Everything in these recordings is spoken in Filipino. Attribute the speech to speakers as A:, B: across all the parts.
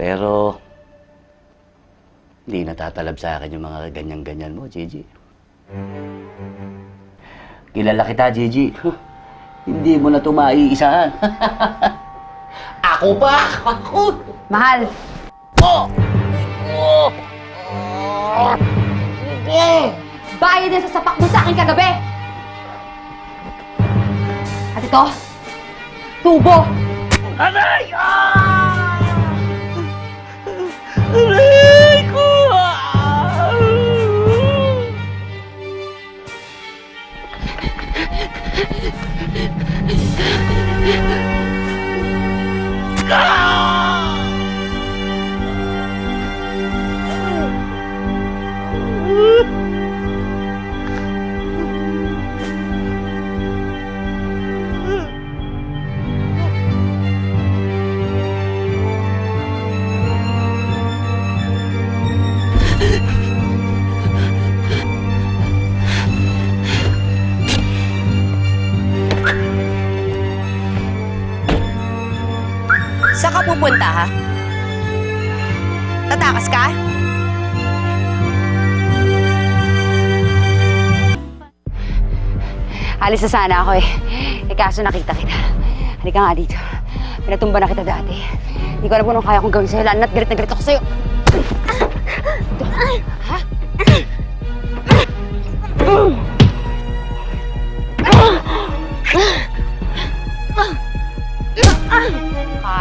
A: Pero, hindi natatalab sa akin yung mga ganyan-ganyan mo, Gigi. Kilala kita, Gigi. Hindi mo na ito maiisahan. Ako pa! Ako!
B: Mahal,
A: Oh! Oh! Oh!
B: bayad yan sa sapak mo sa akin kagabi! At ito, tubo!
A: Aray! Ah! Ha ha ha ha!
C: Saan ka pupunta, ha? Tatakas ka?
B: Alis na sana ako eh. Eh kaso nakita kita. Halika nga dito. Pinatumba na kita dati. Hindi ko alam kung anong kaya kong gawin sa'yo. Lalo na't galit na galit ako sa'yo.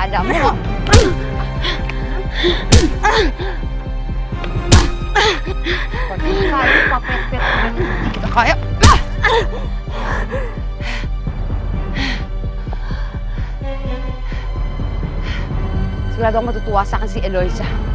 B: Kala mo. Pag kaya, papet-pet. Hindi kita kaya. Sigurado ako matutuwa sa akin si Eloisa.